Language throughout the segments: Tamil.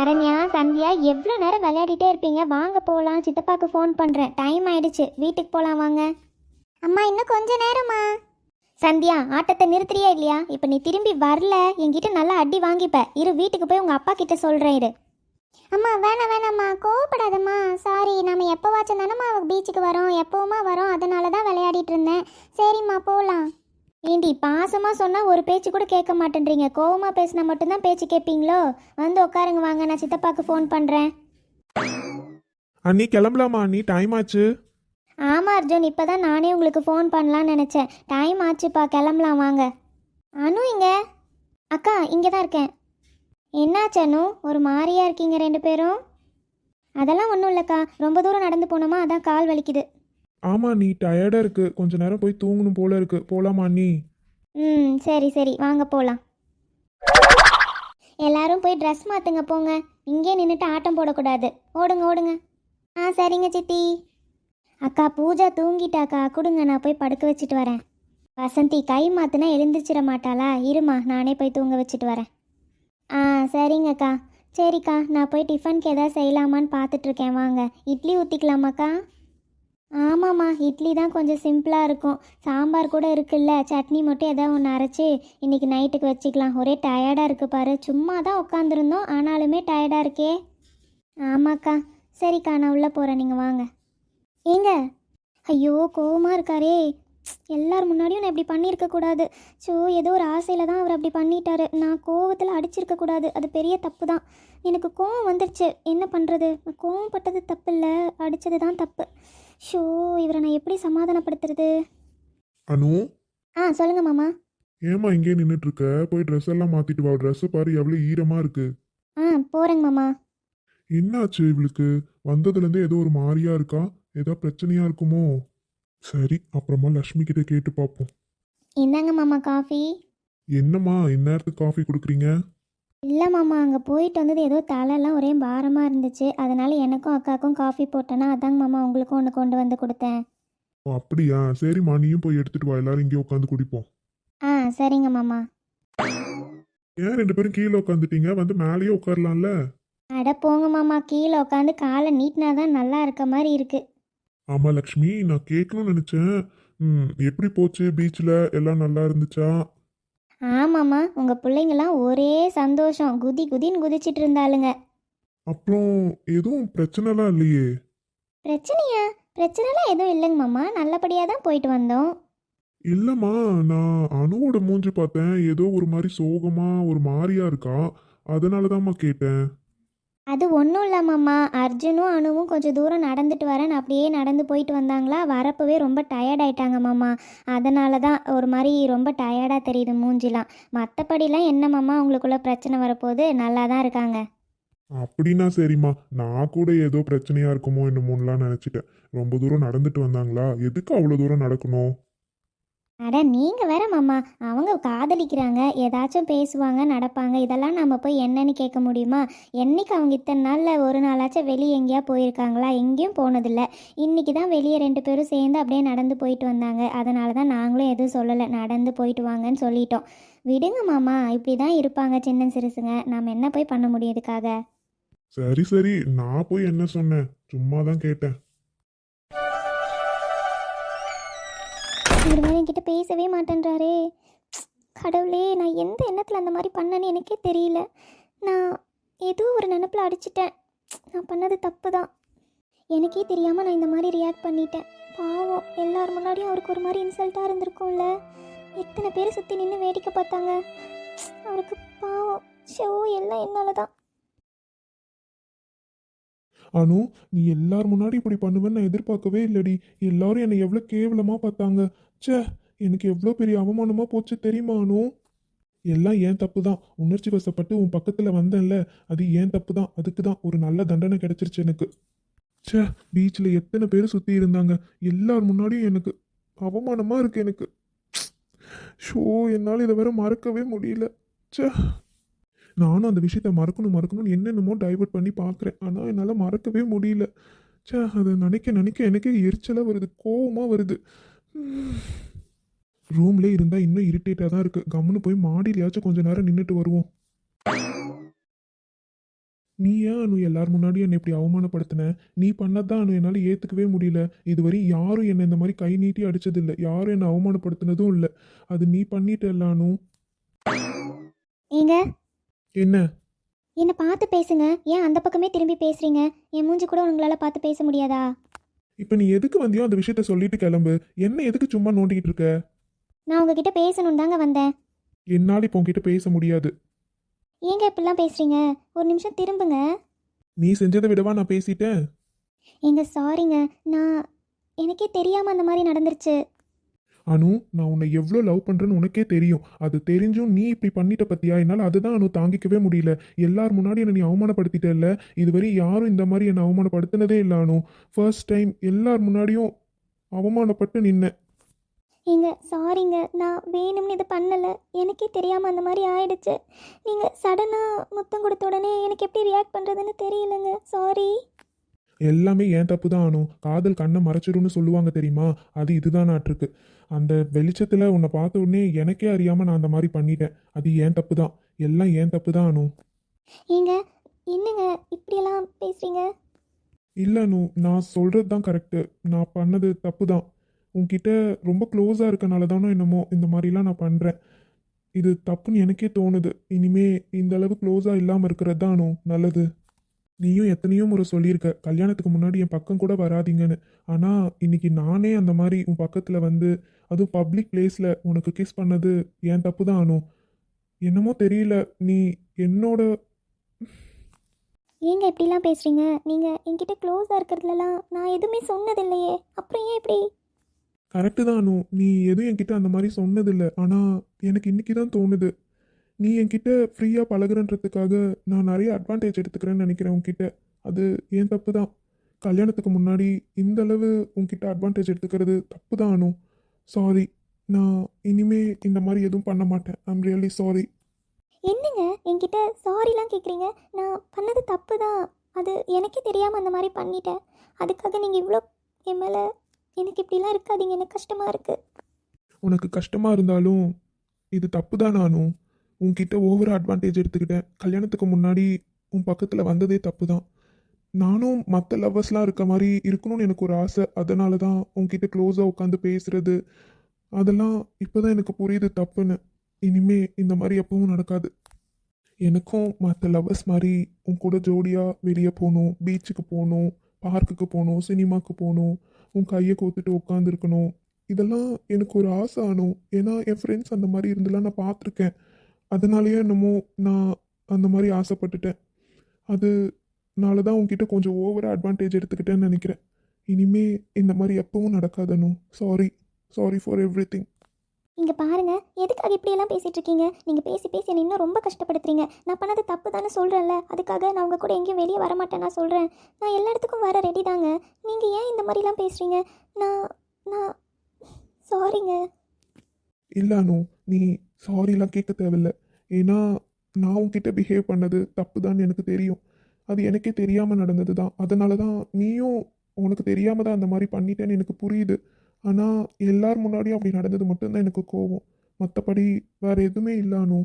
சரண்யா சந்தியா எவ்வளோ நேரம் விளையாடிட்டே இருப்பீங்க? வாங்க போகலாம் சித்தப்பாக்கு ஃபோன் பண்ணுறேன் டைம் ஆயிடுச்சு. வீட்டுக்கு போகலாம் வாங்க. அம்மா இன்னும் கொஞ்ச நேரமா? சந்தியா ஆட்டத்தை நிறுத்துறியா இல்லையா? இப்போ நீ திரும்பி வரல. என்கிட்ட நல்லா அடி வாங்கிப்ப. இரு வீட்டுக்கு போய் உங்கள் அப்பா கிட்ட சொல்கிறேன் இரு. அம்மா வேணாம் வேணாம்மா. கோவப்படாதம்மா. சாரி நம்ம எப்போவாச்சும் தானம்மா பீச்சுக்கு வரோம். எப்போவுமா வரோம். அதனால தான் விளையாடிட்டு இருந்தேன். சரிம்மா போகலாம் ஏண்டி பாசமாக சொன்னால் ஒரு பேச்சு கூட கேட்க மாட்டேன்றீங்க. கோவமாக பேசினா மட்டும்தான் பேச்சு கேட்பீங்களோ? வந்து உட்காருங்க வாங்க நான் சித்தப்பாக்கு ஃபோன் பண்ணுறேன் அண்ணி கிளம்பலாமா அண்ணி? டைம் ஆச்சு. ஆமாம் அர்ஜுன் இப்போ தான் நானே உங்களுக்கு ஃபோன் பண்ணலான்னு நினச்சேன். டைம் ஆச்சுப்பா கிளம்பலாம் வாங்க. அனு இங்க? அக்கா இங்கே தான் இருக்கேன். என்னாச்சு அனு? ஒரு மாதிரியா இருக்கீங்க ரெண்டு பேரும். அதெல்லாம் ஒன்றும் இல்லைக்கா. ரொம்ப தூரம் நடந்து போனோமா? அதான் கால் வலிக்குது. ஆமாம் நீ டயர்டாக இருக்கு. கொஞ்ச நேரம் போய் தூங்கணும் போல இருக்கு. போலாமா நீ ம் சரி சரி. வாங்க போகலாம் எல்லாரும் போய் ட்ரெஸ் மாற்றுங்க போங்க. இங்கே நின்றுட்டு ஆட்டம் போடக்கூடாது. ஓடுங்க ஓடுங்க. ஆ சரிங்க சித்தி. அக்கா பூஜா தூங்கிட்டாக்கா. கொடுங்க நான் போய் படுக்க வச்சுட்டு வரேன். வசந்தி கை மாத்துனா எழுந்திரிச்சிட மாட்டாளா? இருமா நானே போய் தூங்க வச்சுட்டு வரேன். ஆ சரிங்கக்கா. சரிக்கா நான் போய் டிஃபனுக்கு எதாவது செய்யலாமான்னு பார்த்துட்ருக்கேன் வாங்க. இட்லி ஊற்றிக்கலாமாக்கா ஆமாம்மா இட்லி தான் கொஞ்சம் சிம்பிளாக இருக்கும். சாம்பார் கூட இருக்குல்ல சட்னி மட்டும் ஏதாவது ஒன்று அரைச்சி இன்னைக்கு நைட்டுக்கு வச்சுக்கலாம். ஒரே டயர்டாக இருக்கு பாரு. சும்மா தான் உட்காந்துருந்தோம் ஆனாலுமே டயர்டாக இருக்கே. ஆமாக்கா சரிக்கா நான் உள்ளே போகிறேன் நீங்கள் வாங்க. ஏங்க? ஐயோ கோவமாக இருக்காரே. எல்லார் முன்னாடியும் நான் இப்படி பண்ணியிருக்க கூடாது. ஸோ ஏதோ ஒரு ஆசையில் தான் அவர் அப்படி பண்ணிட்டாரு. நான் கோவத்தில் அடிச்சிருக்க கூடாது. அது பெரிய தப்பு தான் எனக்கு கோவம் வந்துருச்சு. என்ன பண்ணுறது கோவப்பட்டது தப்பு இல்லை அடித்தது தான் தப்பு. ஷோ இவரை நான் எப்படி சமாதானப்படுத்துறது? அனு? ஆ சொல்லுங்க மாமா. ஏமா இங்கே நின்றுட்டு இருக்க போய் ட்ரெஸ் எல்லாம் மாத்திட்டு வா. ட்ரெஸ் பாரு எவ்வளவு ஈரமா இருக்கு. ஆ போகிறேங்க மாமா. என்னாச்சு இவளுக்கு? வந்ததுல இருந்தே ஏதோ ஒரு மாதிரியா இருக்கா? ஏதோ பிரச்சனையா இருக்குமோ? சரி அப்புறமா லக்ஷ்மி கிட்ட கேட்டு பார்ப்போம் இந்தாங்க மாமா காஃபி. என்னம்மா இந்நேரத்துக்கு காஃபி கொடுக்குறீங்க? இல்லை மாமா அங்கே போயிட்டு வந்தது ஏதோ தலையெல்லாம் ஒரே பாரமாக இருந்துச்சு. அதனால எனக்கும் அக்காவுக்கும் காஃபி போட்டேன்னா அதாங்க மாமா உங்களுக்கும் ஒன்று கொண்டு வந்து கொடுத்தேன். ஓ அப்படியா? சரிம்மா நீயும் போய் எடுத்துட்டு வா. எல்லாரும் இங்கே உட்காந்து குடிப்போம். ஆ சரிங்க மாமா. ஏன் ரெண்டு பேரும் கீழே உட்காந்துட்டீங்க? வந்து மேலேயே உட்காரலாம்ல? அட போங்க மாமா கீழே உட்காந்து காலை நீட்டினா தான் நல்லா இருக்க மாதிரி இருக்கு. ஆமா லக்ஷ்மி நான் கேட்கணும்னு நினைச்சேன். ம் எப்படி போச்சு? பீச்சில் எல்லாம் நல்லா இருந்துச்சா? ஆமாம்மா உங்கள் பிள்ளைங்களாம் ஒரே சந்தோஷம். குதி குதின்னு குதிச்சிட்டு இருந்தாளுங்க. அப்புறம் எதுவும் பிரச்சனைலாம் இல்லையே? பிரச்சனையா? பிரச்சனைலாம் எதுவும் இல்லைங்க மாமா நல்லபடியாக தான் போயிட்டு வந்தோம். இல்லைம்மா நான் அணுவோட மூஞ்சி பார்த்தேன். ஏதோ ஒரு மாதிரி சோகமா ஒரு மாதிரியா இருக்கா? அதனால தான்மா கேட்டேன். அது ஒன்றும் இல்லாமம்மா அர்ஜுனும் அணுவும் கொஞ்சம் தூரம் நடந்துட்டு வரேன். அப்படியே நடந்து போயிட்டு வந்தாங்களா? வரப்பவே ரொம்ப டயர்ட் ஆயிட்டாங்க மாமா. அதனால தான் ஒரு மாதிரி ரொம்ப டயர்டாக தெரியுது மூஞ்சிலாம். மற்றபடிலாம் என்னம்மாம்மா அவங்களுக்குள்ள உங்களுக்குள்ள பிரச்சனை வரப்போகுது? நல்லா தான் இருக்காங்க. அப்படின்னா சரிம்மா. நான் கூட ஏதோ பிரச்சனையாக இருக்குமோ என்னமோன்னுலாம் நினச்சிட்டேன். ரொம்ப தூரம் நடந்துட்டு வந்தாங்களா? எதுக்கு அவ்வளோ தூரம் நடக்கணும்? அட நீங்கள் வேற மாமா அவங்க காதலிக்கிறாங்க ஏதாச்சும் பேசுவாங்க நடப்பாங்க இதெல்லாம் நம்ம போய் என்னன்னு கேட்க முடியுமா? என்னைக்கு அவங்க இத்தனை நாளில் ஒரு நாளாச்சும் வெளியே எங்கேயா போயிருக்காங்களா? எங்கேயும் போனதில்லை. இன்றைக்கி தான் வெளியே ரெண்டு பேரும் சேர்ந்து அப்படியே நடந்து போயிட்டு வந்தாங்க. அதனால தான் நாங்களும் எதுவும் சொல்லலை. நடந்து போயிட்டு வாங்கன்னு சொல்லிட்டோம். விடுங்க மாமா இப்படி தான் இருப்பாங்க சின்ன சிறுசுங்க. நாம் என்ன போய் பண்ண முடியும் இதுக்காக? சரி சரி. நான் போய் என்ன சொன்னேன்? சும்மா தான் கேட்டேன். என்கிட்ட பேசவே மாட்டேன்றாரே. கடவுளே நான் எந்த எண்ணத்தில் அந்த மாதிரி பண்ணேன்னு எனக்கே தெரியல. நான் ஏதோ ஒரு நினப்பில் அடிச்சிட்டேன். நான் பண்ணது தப்பு தான் எனக்கே தெரியாமல் நான் இந்த மாதிரி ரியாக்ட் பண்ணிட்டேன். பாவம் எல்லார் முன்னாடியும் அவருக்கு ஒரு மாதிரி இன்சல்ட்டாக இருந்திருக்கும்ல. எத்தனை பேர் சுற்றி நின்று வேடிக்கை பார்த்தாங்க. அவருக்கு பாவம். ஷோ எல்லாம் என்னால் தான் அனு நீ எல்லார் முன்னாடி இப்படி பண்ணுவேன்னு நான் எதிர்பார்க்கவே இல்லடி. எல்லாரும் என்னை எவ்வளோ கேவலமாக பார்த்தாங்க. ச்சே எனக்கு எவ்வளோ பெரிய அவமானமாக போச்சு தெரியுமா எல்லாம் ஏன் தப்பு தான் உணர்ச்சி வசப்பட்டு உன் பக்கத்தில் வந்தேன்ல அது ஏன் தப்பு தான் அதுக்கு தான் ஒரு நல்ல தண்டனை கிடைச்சிருச்சு எனக்கு. ச்சே பீச்சில் எத்தனை பேர் சுற்றி இருந்தாங்க. எல்லார் முன்னாடியும் எனக்கு அவமானமாக இருக்கு எனக்கு. ஷோ என்னால் இதை வேற மறக்கவே முடியல. ச்சே. நானும் அந்த விஷயத்த மறக்கணும் மறக்கணும்னு என்னென்னமோ டைவர்ட் பண்ணி பார்க்குறேன். ஆனால் என்னால் மறக்கவே முடியல. ச்சே அதை நினைக்க நினைக்க எனக்கே எரிச்சலாக வருது கோவமாக வருது. ரூம்லேயே இருந்தால் இன்னும் இரிட்டேட்டாக தான் இருக்குது கம்முன்னு போய் மாடியிலையாச்சும் கொஞ்ச நேரம் நின்றுட்டு வருவோம். நீ ஏன் அனு எல்லார் முன்னாடியும் என்னை இப்படி அவமானப்படுத்தின? நீ பண்ணதான் அனு என்னால் ஏற்றுக்கவே முடியல. இதுவரை யாரும் என்னை இந்த மாதிரி கை நீட்டி அடிச்சதில்லை. யாரும் என்னை அவமானப்படுத்தினதும் இல்லை. அது நீ பண்ணிட்டல்ல அனு. ஏங்க? என்ன? என்னை பார்த்து பேசுங்க. ஏன் அந்த பக்கமே திரும்பி பேசுறீங்க? என் மூஞ்சி கூட உங்களால் பார்த்து பேச முடியாதா? இப்போ நீ எதுக்கு வந்தியோ அந்த விஷயத்த சொல்லிட்டு கிளம்பு? என்ன எதுக்கு சும்மா நோண்டிக்கிட்டு இருக்க? நான் உங்ககிட்ட பேசணும் தாங்க வந்தேன். என்னால் இப்போ உன்கிட்ட பேச முடியாது. ஏங்க இப்படிலாம் பேசுறீங்க? ஒரு நிமிஷம் திரும்புங்க. நீ செஞ்சதை விடவா நான் பேசிட்டேன்? ஏங்க சாரிங்க நான் எனக்கே தெரியாமல் அந்த மாதிரி நடந்துருச்சு. அனு நான் உன்னை எவ்வளோ லவ் பண்ணுறேன்னு உனக்கே தெரியும். அது தெரிஞ்சும் நீ இப்படி பண்ணிட்ட பத்தியா? என்னால் அதுதான் அனு தாங்கிக்கவே முடியல. எல்லார் முன்னாடி என்னை நீ அவமானப்படுத்திட்டல்ல இதுவரை யாரும் இந்த மாதிரி என்னை அவமானப்படுத்தினதே இல்லை அனு. ஃபர்ஸ்ட் டைம் எல்லார் முன்னாடியும் அவமானப்பட்டு நின்ன. ஏங்க சாரிங்க நான் வேணும்னு இது பண்ணலை. எனக்கே தெரியாமல் அந்த மாதிரி ஆயிடுச்சு. நீங்கள் சடனாக முத்தம் கொடுத்த உடனே எனக்கு எப்படி ரியாக்ட் பண்ணுறதுன்னு தெரியலங்க. சாரி எல்லாமே ஏன் தப்பு தான் அனு. காதல் கண்ணை மறைச்சிரும்னு சொல்லுவாங்க தெரியுமா? அது இதுதான் நாட்டிருக்கு. அந்த வெளிச்சத்தில் உன்னை பார்த்த உடனே எனக்கே அறியாமல் நான் அந்த மாதிரி பண்ணிட்டேன். அது ஏன் தப்பு தான் எல்லாம் ஏன் தப்பு தான் அனு. ஏங்க என்னங்க இப்படியெல்லாம் பேசுறீங்க? இல்லை அனு. நான் சொல்கிறது தான் கரெக்டு நான் பண்ணது தப்பு தான் உன்கிட்ட ரொம்ப க்ளோஸாக இருக்கனால தானோ என்னமோ இந்த மாதிரிலாம் நான் பண்ணுறேன் இது தப்புன்னு எனக்கே தோணுது. இனிமே இந்த அளவு க்ளோஸாக இல்லாமல் இருக்கிறது தான் அனு. நல்லது. நீயும் எத்தனையோ முறை சொல்லியிருக்க கல்யாணத்துக்கு முன்னாடி என் பக்கம் கூட வராதீங்கன்னு. ஆனால் இன்னைக்கு நானே அந்த மாதிரி உன் பக்கத்தில் வந்து அதுவும் பப்ளிக் பிளேஸில் உனக்கு கிஸ் பண்ணது என் தப்பு தான் அனு? என்னமோ தெரியல நீ என்னோட ஏங்க இப்படிலாம் பேசுறீங்க? நீங்கள் என்கிட்ட க்ளோஸாக இருக்கிறதுலலாம் நான் எதுவுமே சொன்னதில்லையே. அப்புறம் ஏன் இப்படி? கரெக்டு தான் அனு. நீ எதுவும் என்கிட்ட அந்த மாதிரி சொன்னதில்லை. ஆனால் எனக்கு இன்னைக்கு தான் தோணுது. நீ என்கிட்ட ஃப்ரீயாக பழகுறன்றதுக்காக நான் நிறைய அட்வான்டேஜ் எடுத்துக்கிறேன்னு நினைக்கிறேன் உன்கிட்ட. அது ஏன் தப்பு தான் கல்யாணத்துக்கு முன்னாடி இந்த அளவு உன்கிட்ட அட்வான்டேஜ் எடுத்துக்கிறது தப்பு தான் அனு. சாரி நான் இனிமே இந்த மாதிரி எதுவும் பண்ண மாட்டேன். ஐம் ரியலி சாரி என்னங்க? என்கிட்ட சாரிலாம் கேட்குறீங்க நான் பண்ணது தப்பு தான் அது எனக்கே தெரியாமல் அந்த மாதிரி பண்ணிட்டேன். அதுக்காக நீங்கள் இவ்வளோ என் மேலே எனக்கு இப்படிலாம் இருக்காதீங்க. எனக்கு கஷ்டமாக இருக்குது உனக்கு கஷ்டமாக இருந்தாலும் இது தப்பு தான் நானும் உன்கிட்ட ஓவர் அட்வான்டேஜ் எடுத்துக்கிட்டேன். கல்யாணத்துக்கு முன்னாடி உன் பக்கத்தில் வந்ததே தப்பு தான் நானும் மற்ற லவ்வர்ஸ்லாம் இருக்க மாதிரி இருக்கணும்னு எனக்கு ஒரு ஆசை. அதனால தான் உன்கிட்ட க்ளோஸாக உட்காந்து பேசுகிறது அதெல்லாம் இப்போ தான் எனக்கு புரியுது தப்புன்னு. இனிமே இந்த மாதிரி எப்பவும் நடக்காது. எனக்கும் மற்ற லவ்வர்ஸ் மாதிரி உன் கூட ஜோடியாக வெளியே போகணும் பீச்சுக்கு போகணும் பார்க்குக்கு போகணும் சினிமாக்கு போகணும் உன் கையை கோத்துட்டு உட்காந்துருக்கணும் இதெல்லாம் எனக்கு ஒரு ஆசை ஆனும் ஏன்னா என் ஃப்ரெண்ட்ஸ் அந்த மாதிரி இருந்தெல்லாம் நான் பார்த்துருக்கேன். அதனாலேயே என்னமோ நான் அந்த மாதிரி ஆசைப்பட்டுட்டேன். அதுனால தான் உன்கிட்ட கொஞ்சம் ஓவராக அட்வான்டேஜ் எடுத்துக்கிட்டேன்னு நினைக்கிறேன். இனிமே இந்த மாதிரி எப்பவும் நடக்காதனும் sorry sorry for everything இங்கே பாருங்க. எதுக்காக இப்படியெல்லாம் பேசிகிட்டு இருக்கீங்க? நீங்கள் பேசி பேசி என்னை இன்னும் ரொம்ப கஷ்டப்படுத்துறீங்க. நான் பண்ணது தப்பு தானே சொல்கிறேன்ல அதுக்காக நான் உங்கள் கூட எங்கேயும் வெளியே வர மாட்டேன் நான் சொல்கிறேன் நான் எல்லா இடத்துக்கும் வர ரெடி தாங்க. நீங்கள் ஏன் இந்த மாதிரிலாம் பேசுகிறீங்க நான் நான் சாரிங்க இல்லை அனு. நீ சாரிலாம் கேட்க தேவையில்ல. ஏன்னா நான் உன்கிட்ட பிஹேவ் பண்ணது தப்பு தான் எனக்கு தெரியும். அது எனக்கே தெரியாமல் நடந்தது தான். அதனால தான் நீயும் உனக்கு தெரியாமல் தான் அந்த மாதிரி பண்ணிட்டேன்னு எனக்கு புரியுது. ஆனால் எல்லார் முன்னாடியும் அப்படி நடந்தது மட்டும்தான் எனக்கு கோவம். மற்றபடி வேறு எதுவுமே இல்லானோ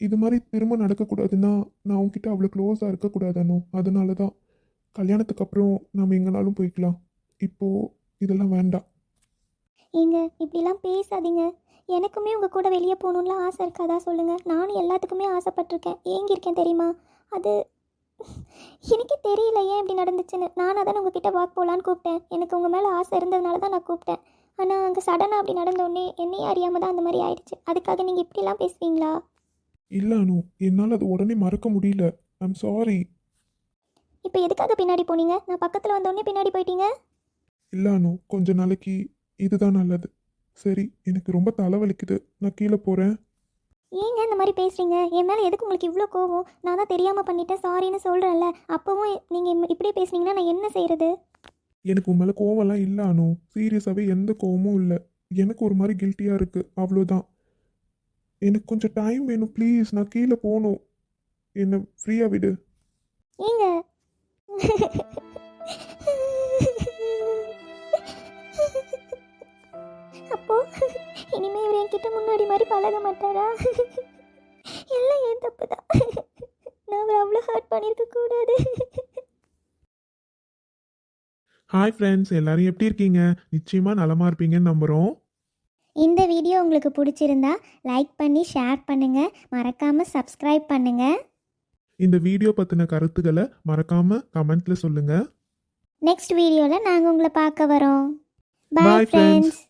இது மாதிரி திரும்ப நடக்கக்கூடாதுன்னா நான் உன்கிட்ட அவ்வளோ க்ளோஸாக இருக்கக்கூடாது அதனால தான். கல்யாணத்துக்கு அப்புறம் நம்ம எங்கேனாலும் போய்க்கலாம். இப்போது இதெல்லாம் வேண்டாம். ஏங்க இப்படிலாம் பேசாதீங்க. எனக்குமே உங்கள் கூட வெளியே போகணுன்லாம் ஆசை இருக்காதா சொல்லுங்கள் நானும் எல்லாத்துக்குமே ஆசைப்பட்டிருக்கேன். ஏங்கியிருக்கேன் தெரியுமா? அது எனக்கே தெரியல ஏன் இப்படி நடந்துச்சுன்னு. நானாக தானே உங்ககிட்ட வாக் போகலான்னு கூப்பிட்டேன். எனக்கு உங்கள் மேலே ஆசை இருந்ததுனால தான் நான் கூப்பிட்டேன். ஆனால் அங்கே சடனாக அப்படி நடந்த உடனே என்னையே அறியாமல் தான் அந்த மாதிரி ஆயிடுச்சு. அதுக்காக நீங்கள் இப்படிலாம் பேசுவீங்களா? இல்லை அனு. என்னால் அது உடனே மறக்க முடியல. ஐம் சாரி இப்போ எதுக்காக பின்னாடி போனீங்க? நான் பக்கத்தில் வந்த உடனே பின்னாடி போயிட்டீங்க? இல்லை அனு. கொஞ்ச நாளைக்கு இதுதான் நல்லது. சரி எனக்கு ரொம்ப தலைவலிக்குது. நான் கீழே போகிறேன் ஏங்க இந்த மாதிரி பேசுறீங்க? என் மேலே எதுக்கு உங்களுக்கு இவ்வளோ கோவம் நான் தான் தெரியாமல் பண்ணிட்டேன். சாரின்னு சொல்கிறேன்ல அப்போவும் நீங்கள் இப்படியே பேசுனீங்கன்னா நான் என்ன செய்கிறது எனக்கு உன் மேலே கோவம்லாம் இல்லை அனு. சீரியஸாகவே எந்த கோவமும் இல்லை. எனக்கு ஒரு மாதிரி கில்ட்டியாக இருக்குது அவ்வளோதான் எனக்கு கொஞ்சம் டைம் வேணும். ப்ளீஸ் நான் கீழே போகணும் என்னை ஃப்ரீயாக விடு. ஏங்க? அப்போ இனிமே இவர் என்கிட்ட முன்னாடி மாதிரி பழக மாட்டாரா? எல்லாம் ஏன் தப்பு தான் நான் அவர் அவ்வளோ ஹர்ட் பண்ணியிருக்க கூடாது. ஹாய் ஃப்ரெண்ட்ஸ் எல்லாரும் எப்படி இருக்கீங்க? நிச்சயமா நலமா இருப்பீங்கன்னு நம்புறோம். இந்த வீடியோ உங்களுக்கு பிடிச்சிருந்தா லைக் பண்ணி ஷேர் பண்ணுங்க. மறக்காம சப்ஸ்கிரைப் பண்ணுங்க. இந்த வீடியோ பத்தின கருத்துக்களை மறக்காம கமெண்ட்ல சொல்லுங்க. நெக்ஸ்ட் வீடியோவில் நாங்கள் உங்களை பார்க்க வரோம். பாய் friends. ஃப்ரெண்ட்ஸ்